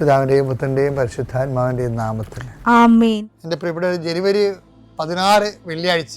പിതാവിന്റെയും പുത്രന്റെയും പരിശുദ്ധാത്മാവിന്റെയും നാമത്തിൽ. ആമേൻ. എന്റെ പ്രിയപ്പെട്ട ജനുവരി പതിനാറ് വെള്ളിയാഴ്ച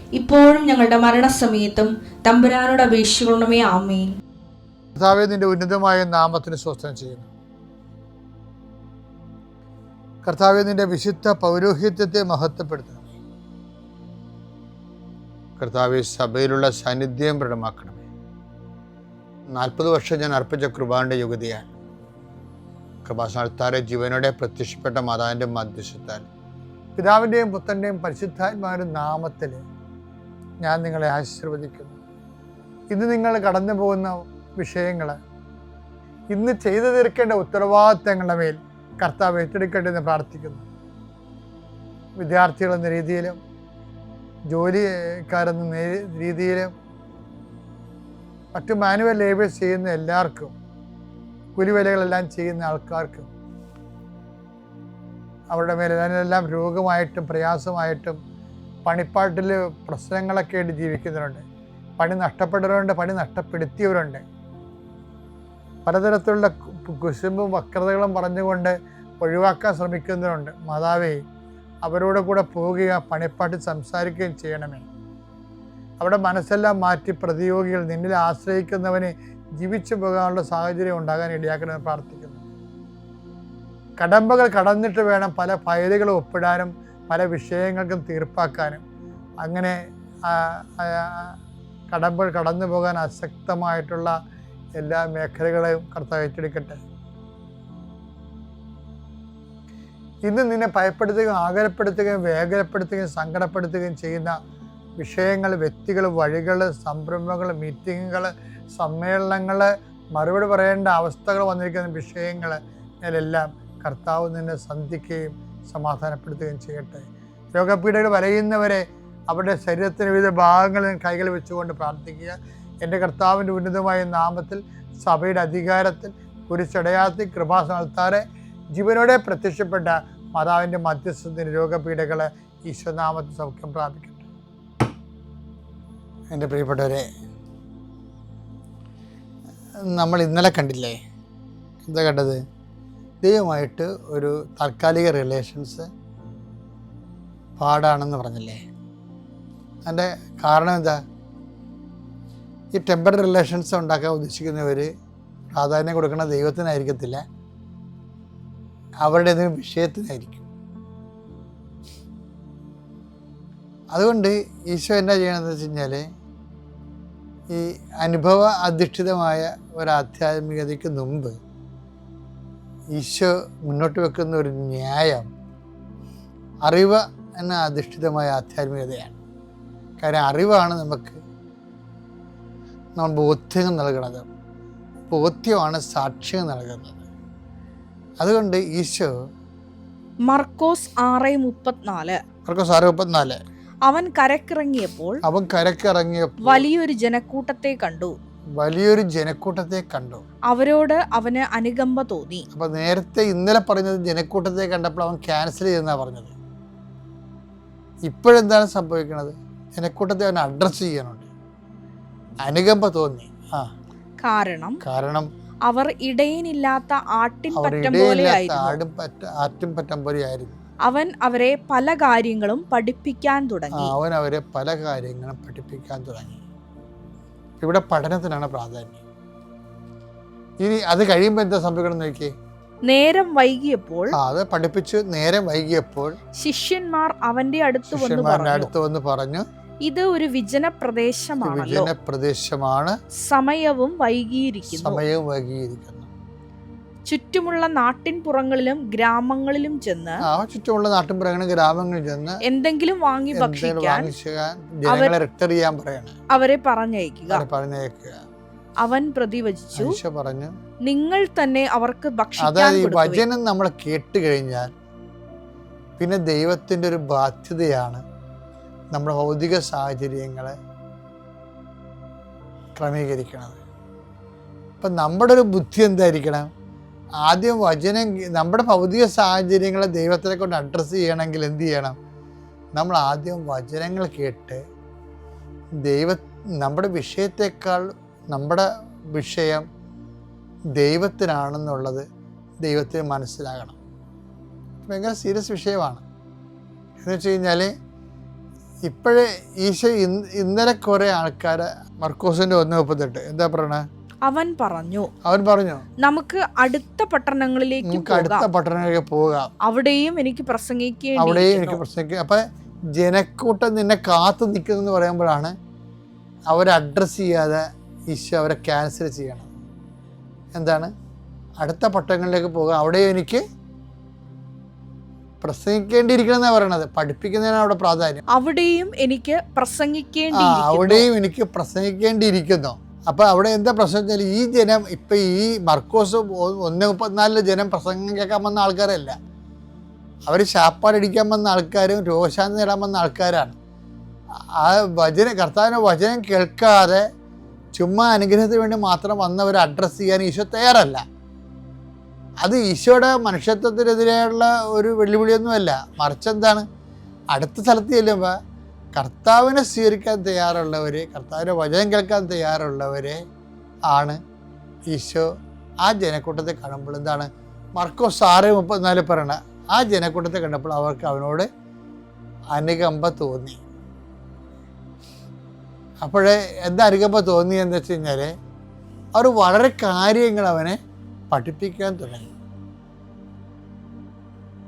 ഇപ്പോഴും ഞങ്ങളുടെ മരണസമയത്തും തമ്പുരാനോട് അപേക്ഷിക്കണമേ ആമേൻ. കർത്താവെ നിന്റെ ഉന്നതമായ നാമത്തിന് സ്വസ്ഥം ചെയ്യുന്നു. കർത്താവെ നിന്റെ വിശുദ്ധ പൗരോഹിത്യത്തെ മഹത്വപ്പെടുത്തണമേ കർത്താവെ സഭയിലുള്ള സാന്നിധ്യം പ്രകടമാക്കണമേ. നാൽപ്പത് വർഷം ഞാൻ അർപ്പിച്ച കൃപാന്റെ യുഗതിയാൽ കൃപാസ്ഥാനത്താരെ ജീവനോടെ പ്രത്യക്ഷപ്പെട്ട മാതാവിന്റെ മധ്യസ്ഥത്താൽ പിതാവിന്റെയും പുത്രന്റെയും പരിശുദ്ധാത്മാരുടെ നാമത്തിൽ ഞാൻ നിങ്ങളെ ആശീർവദിക്കുന്നു. ഇന്ന് നിങ്ങൾ കടന്നു പോകുന്ന വിഷയങ്ങൾ ഇന്ന് ചെയ്തു തീർക്കേണ്ട ഉത്തരവാദിത്തങ്ങളുടെ മേൽ കർത്താവ് ഏറ്റെടുക്കേണ്ടി എന്ന് പ്രാർത്ഥിക്കുന്നു. വിദ്യാർത്ഥികൾ എന്ന രീതിയിലും ജോലിക്കാരെന്ന രീതിയിലും മറ്റു മാനുവൽ ലേബേഴ്സ് ചെയ്യുന്ന എല്ലാവർക്കും കുലിവലകളെല്ലാം ചെയ്യുന്ന ആൾക്കാർക്കും അവരുടെ മേലെല്ലാം രോഗമായിട്ടും പ്രയാസമായിട്ടും പണിപ്പാട്ടിൽ പ്രശ്നങ്ങളൊക്കെ ആയിട്ട് ജീവിക്കുന്നവരുണ്ട്. പണി നഷ്ടപ്പെട്ടവരുണ്ട് പണി നഷ്ടപ്പെടുത്തിയവരുണ്ട്. പലതരത്തിലുള്ള കുശുമ്പും വക്രതകളും പറഞ്ഞുകൊണ്ട് ഒഴിവാക്കാൻ ശ്രമിക്കുന്നവരുണ്ട്. മാതാവേ അവരോട് കൂടെ പോവുകയും പണിപ്പാട്ട് സംസാരിക്കുകയും ചെയ്യണമേ. അവിടെ മനസ്സെല്ലാം മാറ്റി പ്രതിയോഗികൾ നിന്നിൽ ആശ്രയിക്കുന്നവനെ ജീവിച്ചു പോകാനുള്ള സാഹചര്യം ഉണ്ടാകാൻ ഇടയാക്കണമെന്ന് പ്രാർത്ഥിക്കുന്നു. കടമ്പകൾ കടന്നിട്ട് വേണം പല ഫയലുകൾ ഒപ്പിടാനും പല വിഷയങ്ങൾക്കും തീർപ്പാക്കാനും അങ്ങനെ കടമ്പകൾ കടന്നു പോകാൻ അശക്തമായിട്ടുള്ള എല്ലാ മേഖലകളെയും കർത്താവ് ഏറ്റെടുക്കട്ടെ. ഇന്ന് നിന്നെ ഭയപ്പെടുത്തുകയും ആകരപ്പെടുത്തുകയും വേഗരപ്പെടുത്തുകയും സങ്കടപ്പെടുത്തുകയും ചെയ്യുന്ന വിഷയങ്ങൾ വ്യക്തികൾ വഴികൾ സംരംഭങ്ങൾ മീറ്റിങ്ങുകൾ സമ്മേളനങ്ങൾ മറുപടി പറയേണ്ട അവസ്ഥകൾ വന്നിരിക്കുന്ന വിഷയങ്ങൾ എല്ലാം കർത്താവ് നിന്നെ സന്ധിക്കുകയും സമാധാനപ്പെടുത്തുകയും ചെയ്യട്ടെ. രോഗപീഠകൾ വലയുന്നവരെ അവരുടെ ശരീരത്തിന് വിവിധ ഭാഗങ്ങളിൽ കൈകൾ വെച്ചുകൊണ്ട് പ്രാർത്ഥിക്കുക. എന്റെ കർത്താവിന്റെ ഉന്നതമായ നാമത്തിൽ സഭയുടെ അധികാരത്തിൽ കുരിശടയാത്തി കൃപാസനത്താറെ ജീവനോടെ പ്രത്യക്ഷപ്പെട്ട മാതാവിന്റെ മധ്യസ്ഥത്തിന് രോഗപീഠകളെ ഈശ്വനാമത്തിൽ സൗഖ്യം പ്രാപിക്കട്ടെ. എന്റെ പ്രിയപ്പെട്ടവരെ നമ്മൾ ഇന്നലെ കണ്ടില്ലേ? എന്താ കണ്ടത്? ദൈവമായിട്ട് ഒരു താൽക്കാലിക റിലേഷൻസ് പാടാണെന്ന് പറഞ്ഞില്ലേ? അതിന്റെ കാരണം എന്താ? ഈ ടെമ്പററി റിലേഷൻസ് ഉണ്ടാക്കാൻ ഉദ്ദേശിക്കുന്നവർ പ്രാധാന്യം കൊടുക്കുന്ന ദൈവത്തിനായിരിക്കത്തില്ല. അവരുടെ ഏതെങ്കിലും വിഷയത്തിനായിരിക്കും. അതുകൊണ്ട് ഈശോ എന്നാ ചെയ്യണമെന്ന് വെച്ച് കഴിഞ്ഞാൽ ഈ അനുഭവ അധിഷ്ഠിതമായ ഒരു ആധ്യാത്മികതയ്ക്ക് മുമ്പ് ഈശോ മുന്നോട്ട് വെക്കുന്ന ഒരു ന്യായം അറിവ് എന്ന അധിഷ്ഠിതമായ ആധ്യാത്മികതയാണ്. കാര്യം അറിവാണ് നമുക്ക് നമ്മൾ ബോധ്യം നൽകുന്നത്. ബോധ്യമാണ് സാക്ഷ്യം നൽകുന്നത്. അതുകൊണ്ട് ഈശോ മർക്കോസ് ആറ് മുപ്പത്തിനാല്. മർക്കോസ് ആറ് മുപ്പത്തിനാല്. അവൻ കരക്കിറങ്ങിയപ്പോൾ അവൻ കരക്കിറങ്ങിയപ്പോൾ വലിയൊരു ജനക്കൂട്ടത്തെ കണ്ടു. വലിയൊരു ജനക്കൂട്ടത്തെ കണ്ടു. അവരോട് അവന് അനുകമ്പ തോന്നി. അപ്പൊ നേരത്തെ ഇന്നലെ പറഞ്ഞത് ജനക്കൂട്ടത്തെ കണ്ടപ്പോൾ അവൻ ക്യാൻസൽ ചെയ്തെന്നാ പറഞ്ഞത്. ഇപ്പോഴെന്താണ് സംഭവിക്കുന്നത് ജനക്കൂട്ടത്തെ അവൻ അഡ്രസ് ചെയ്യാനുണ്ട്. അനുകമ്പ തോന്നി. ആ. കാരണം കാരണം അവർ ഇടയിനില്ലാത്ത ആട്ടിൻ അവർ പറ്റം പോലെ ആയിരുന്നു. ആടും പറ്റ ആറ്റും പറ്റം പോലെയായിരുന്നു അവൻ അവരെ പല കാര്യങ്ങളും പഠിപ്പിക്കാൻ ആ, തുടങ്ങി അവൻ അവരെ പല കാര്യങ്ങളും പഠിപ്പിക്കാൻ തുടങ്ങി. ഇവിടെ പഠനത്തിനാണ് പ്രാധാന്യം. ഇനി അത് കഴിയുമ്പോൾ എന്താ സംഭവിക്കണം നോക്കിയേ. നേരം വൈകിയപ്പോൾ അത് പഠിപ്പിച്ചു നേരം വൈകിയപ്പോൾ ശിഷ്യന്മാർ അവന്റെ അടുത്ത് ശിഷ്യന്മാരുടെ അടുത്ത് വന്ന് പറഞ്ഞു ഇത് ഒരു വിജന പ്രദേശമാണ് വിജന പ്രദേശമാണ്. സമയവും വൈകിയിരിക്കുന്നു. സമയവും വൈകിയിരിക്കുന്നു. ചുറ്റുമുള്ള നാട്ടിൻപുറങ്ങളിലും ഗ്രാമങ്ങളിലും ചെന്ന് ആ ചുറ്റുമുള്ള നാട്ടിൻപുറങ്ങളിൽ ഗ്രാമങ്ങളിൽ ചെന്ന് എന്തെങ്കിലും വാങ്ങി ഭക്ഷിക്കാൻ ജനങ്ങളെ റിട്ടർ ചെയ്യാൻ പറയണം. അവരെ പറഞ്ഞയക്കുക. പറഞ്ഞയക്കുക. അവൻ പ്രതിവചിച്ചു പറഞ്ഞു നിങ്ങൾ തന്നെ അവർക്ക് ഭക്ഷണം അതായത് ഈ വചനം നമ്മൾ കേട്ട് കഴിഞ്ഞാൽ പിന്നെ ദൈവത്തിന്റെ ഒരു ബാധ്യതയാണ് നമ്മുടെ ഭൗതിക സാഹചര്യങ്ങളെ ക്രമീകരിക്കണത്. അപ്പം നമ്മുടെ ഒരു ബുദ്ധി എന്തായിരിക്കണം? ആദ്യം വചനം നമ്മുടെ ഭൗതിക സാഹചര്യങ്ങളെ ദൈവത്തിനെ കൊണ്ട് അഡ്രസ്സ് ചെയ്യണമെങ്കിൽ എന്ത് ചെയ്യണം? നമ്മൾ ആദ്യം വചനങ്ങൾ കേട്ട് ദൈവ നമ്മുടെ വിഷയത്തെക്കാൾ നമ്മുടെ വിഷയം ദൈവത്തിനാണെന്നുള്ളത് ദൈവത്തിന് മനസ്സിലാകണം. ഭയങ്കര സീരിയസ് വിഷയമാണ്. എന്ന് വെച്ച് കഴിഞ്ഞാൽ ഇപ്പോഴേ ഈശോ ഇന്ന് ഇന്നലെ കുറേ ആൾക്കാർ മർക്കോസിന്റെ ഒന്ന് മുപ്പത്തെട്ട് എന്താ പറയണേ? അവൻ പറഞ്ഞു. അവൻ പറഞ്ഞു നമുക്ക് അടുത്ത പട്ടണങ്ങളിലേക്ക് നമുക്ക് അടുത്ത പോകാം പട്ടണങ്ങളിലേക്ക് പോകാം. അവിടെയും എനിക്ക് അവിടെയും പ്രസംഗിക്കേണ്ടി എനിക്ക് പ്രശ്നം അപ്പൊ ജനക്കൂട്ടം നിന്നെ കാത്തു നിൽക്കുന്നെന്ന് പറയുമ്പോഴാണ് അവരെ അഡ്രസ് ചെയ്യാതെ ഈശോ അവരെ ക്യാൻസൽ ചെയ്യണം. എന്താണ്? അടുത്ത പട്ടണങ്ങളിലേക്ക് പോകാം. അവിടെയും എനിക്ക് പ്രസംഗിക്കേണ്ടിയിരിക്കണം എന്നാണ് പറയണത്. പഠിപ്പിക്കുന്നതിനാണ് അവിടെ പ്രാധാന്യം. അവിടെയും എനിക്ക് ആ പ്രസംഗിക്കേണ്ടി അവിടെയും എനിക്ക് പ്രസംഗിക്കേണ്ടിയിരിക്കുന്നു. അപ്പൊ അവിടെ എന്താ പ്രശ്നം വെച്ചാൽ ഈ ജനം ഇപ്പം ഈ മർക്കോസ് ഒന്ന് മുപ്പത്തിനാലിലെ ജനം പ്രസംഗം കേൾക്കാൻ വന്ന ആൾക്കാരല്ല. അവർ ശാപ്പാടടിക്കാൻ വന്ന ആൾക്കാരും രോഗശാന്തി നേടാൻ വന്ന ആൾക്കാരാണ്. ആ വചന കർത്താവിന്റെ വചനം കേൾക്കാതെ ചുമ്മാ അനുഗ്രഹത്തിന് വേണ്ടി മാത്രം വന്നവരെ അഡ്രസ്സ് ചെയ്യാൻ ഈശോ തയ്യാറല്ല. അത് ഈശോയുടെ മനുഷ്യത്വത്തിനെതിരെയുള്ള ഒരു വെല്ലുവിളിയൊന്നുമല്ല. മറിച്ച് എന്താണ്? അടുത്ത സ്ഥലത്ത് ചെല്ലുമ്പോൾ കർത്താവിനെ സ്വീകരിക്കാൻ തയ്യാറുള്ളവർ കർത്താവിന്റെ വചനം കേൾക്കാൻ തയ്യാറുള്ളവരെ ആണ് ഈശോ. ആ ജനക്കൂട്ടത്തെ കാണുമ്പോൾ എന്താണ്? മർക്കോസ് ആറ് മുപ്പത്തിനാല് പറയണ ആ ജനക്കൂട്ടത്തെ കണ്ടപ്പോൾ അവർക്ക് അവനോട് അനുകമ്പ തോന്നി. അപ്പോഴേ എന്താ അനുകമ്പ തോന്നി എന്ന് വെച്ച് കഴിഞ്ഞാൽ അവർ വളരെ കാര്യങ്ങൾ അവനെ പഠിപ്പിക്കാൻ തുടങ്ങി.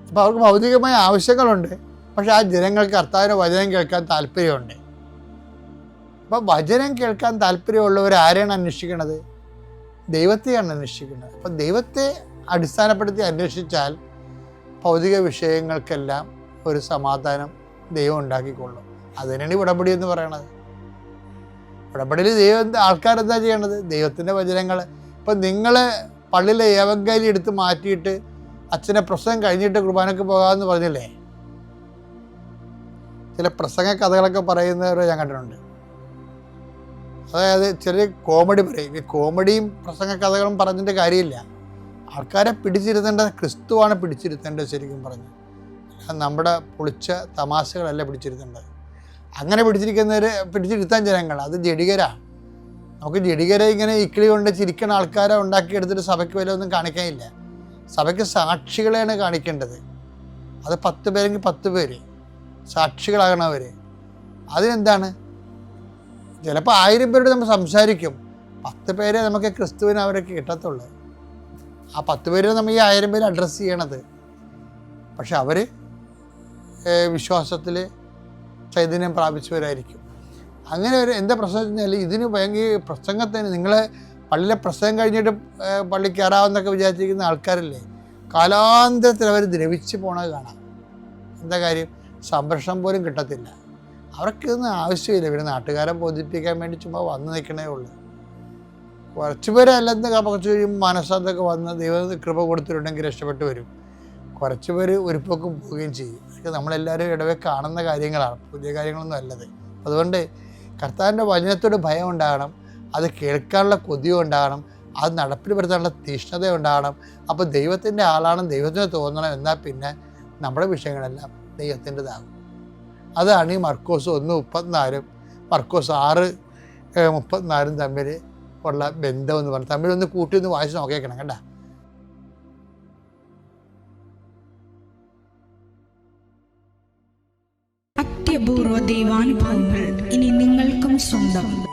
അപ്പോൾ അവർക്ക് ഭൗതികമായ ആവശ്യങ്ങളുണ്ട്. പക്ഷെ ആ ജനങ്ങൾക്ക് കർത്താവിന്റെ വചനം കേൾക്കാൻ താല്പര്യമുണ്ട്. അപ്പോൾ വചനം കേൾക്കാൻ താല്പര്യമുള്ളവർ ആരെയാണ് അന്വേഷിക്കുന്നത് ദൈവത്തെയാണ് അന്വേഷിക്കുന്നത്. അപ്പം ദൈവത്തെ അടിസ്ഥാനപ്പെടുത്തി അന്വേഷിച്ചാൽ ഭൗതിക വിഷയങ്ങൾക്കെല്ലാം ഒരു സമാധാനം ദൈവം ഉണ്ടാക്കിക്കൊള്ളും. അതിനാണ് ഉടമ്പടി എന്ന് പറയണത്. ഉടമ്പടിയിൽ ദൈവം ആൾക്കാരെന്താ ചെയ്യണത് ദൈവത്തിന്റെ വചനങ്ങൾ. ഇപ്പം നിങ്ങൾ പള്ളിയിലെ ഏവങ്കാലി എടുത്ത് മാറ്റിയിട്ട് അച്ഛനെ പ്രസംഗം കഴിഞ്ഞിട്ട് കുർബാനക്ക് പോകാമെന്ന് പറഞ്ഞില്ലേ? ചില പ്രസംഗ കഥകളൊക്കെ പറയുന്നവരെ ഞാൻ കണ്ടിട്ടുണ്ട്. അതായത് ചെറിയ കോമഡി പറയും. ഈ കോമഡിയും പ്രസംഗ കഥകളും പറഞ്ഞിട്ട് കാര്യമില്ല. ആൾക്കാരെ പിടിച്ചിരുത്തേണ്ടത് ക്രിസ്തുവാണ് പിടിച്ചിരുത്തേണ്ടത് ശരിക്കും പറഞ്ഞു. നമ്മുടെ പൊളിച്ച തമാശകളല്ല പിടിച്ചിരുത്തേണ്ടത്. അങ്ങനെ പിടിച്ചിരിക്കുന്നവർ പിടിച്ചിരുത്താൻ ജനങ്ങൾ അത് ജഡികരാണ് നമുക്ക് ജഡികരെ ഇങ്ങനെ ഇക്കിളി കൊണ്ട് ചിരിക്കണ ആൾക്കാരെ ഉണ്ടാക്കിയെടുത്തിട്ട് സഭയ്ക്ക് വില ഒന്നും കാണിക്കാനില്ല. സഭയ്ക്ക് സാക്ഷികളെയാണ് കാണിക്കേണ്ടത്. അത് പത്ത് പേരെങ്കിൽ പത്ത് പേര്. സാക്ഷികളാകണവർ അതിനെന്താണ്? ചിലപ്പോൾ ആയിരം പേരോട് നമ്മൾ സംസാരിക്കും. പത്ത് പേരെ നമുക്ക് ക്രിസ്തുവിന് അവരൊക്കെ കിട്ടത്തുള്ളൂ. ആ പത്ത് പേര് നമ്മൾ ഈ ആയിരം പേര് അഡ്രസ്സ് ചെയ്യണത്. പക്ഷെ അവർ വിശ്വാസത്തിൽ ചൈതന്യം പ്രാപിച്ചവരായിരിക്കും. അങ്ങനെ ഒരു എന്താ പ്രശ്നം വെച്ച് കഴിഞ്ഞാൽ ഇതിന് ഭയങ്കര പ്രസംഗത്തിന് നിങ്ങൾ പള്ളിയിലെ പ്രസംഗം കഴിഞ്ഞിട്ട് പള്ളി കയറാമെന്നൊക്കെ വിചാരിച്ചിരിക്കുന്ന ആൾക്കാരല്ലേ? കാലാന്തരത്തിൽ അവർ ദ്രവിച്ച് പോണത് കാണാം. എന്താ കാര്യം? സംരക്ഷണം പോലും കിട്ടത്തില്ല. അവർക്ക് ഇതൊന്നും ആവശ്യമില്ല. പിന്നെ നാട്ടുകാരെ ബോധിപ്പിക്കാൻ വേണ്ടി ചുമ്മാ വന്നു നിൽക്കണേ ഉള്ളൂ. കുറച്ച് പേരല്ലെന്ന് കുറച്ച് കഴിയുമ്പോൾ മനസ്സാന്തൊക്കെ വന്ന് ദൈവം കൃപ കൊടുത്തിട്ടുണ്ടെങ്കിൽ രക്ഷപ്പെട്ടു വരും. കുറച്ച് പേര് ഒരുപ്പൊക്കെ പോവുകയും ചെയ്യും. അതൊക്കെ നമ്മളെല്ലാവരും ഇടവേ കാണുന്ന കാര്യങ്ങളാണ്. പുതിയ കാര്യങ്ങളൊന്നും അല്ലത്. അതുകൊണ്ട് കർത്താവിന്റെ വചനത്തോട് ഭയം ഉണ്ടാകണം. അത് കേൾക്കാനുള്ള കൊതിയും ഉണ്ടാകണം. അത് നടപ്പിൽ വരുത്താനുള്ള തീഷ്ണത ഉണ്ടാകണം. അപ്പോൾ ദൈവത്തിന്റെ ആളാണ് ദൈവത്തിന് തോന്നണം. എന്നാൽ പിന്നെ നമ്മുടെ വിഷയങ്ങളെല്ലാം ദൈവത്തിന്റെതാകും. അതാണ് ഈ മർക്കോസ് ഒന്ന് മുപ്പത്തിനാലും മർക്കോസ് ആറ് മുപ്പത്തിനാലും തമ്മിൽ ഉള്ള ബന്ധം എന്ന് പറഞ്ഞാൽ തമ്മിൽ ഒന്ന് കൂട്ടി ഒന്ന് വായിച്ച് നോക്കിയേക്കണം കേട്ടോ. അത്യപൂർവ ദൈവാനുഭവങ്ങൾ ഇനി നിങ്ങൾക്കും സ്വന്തം.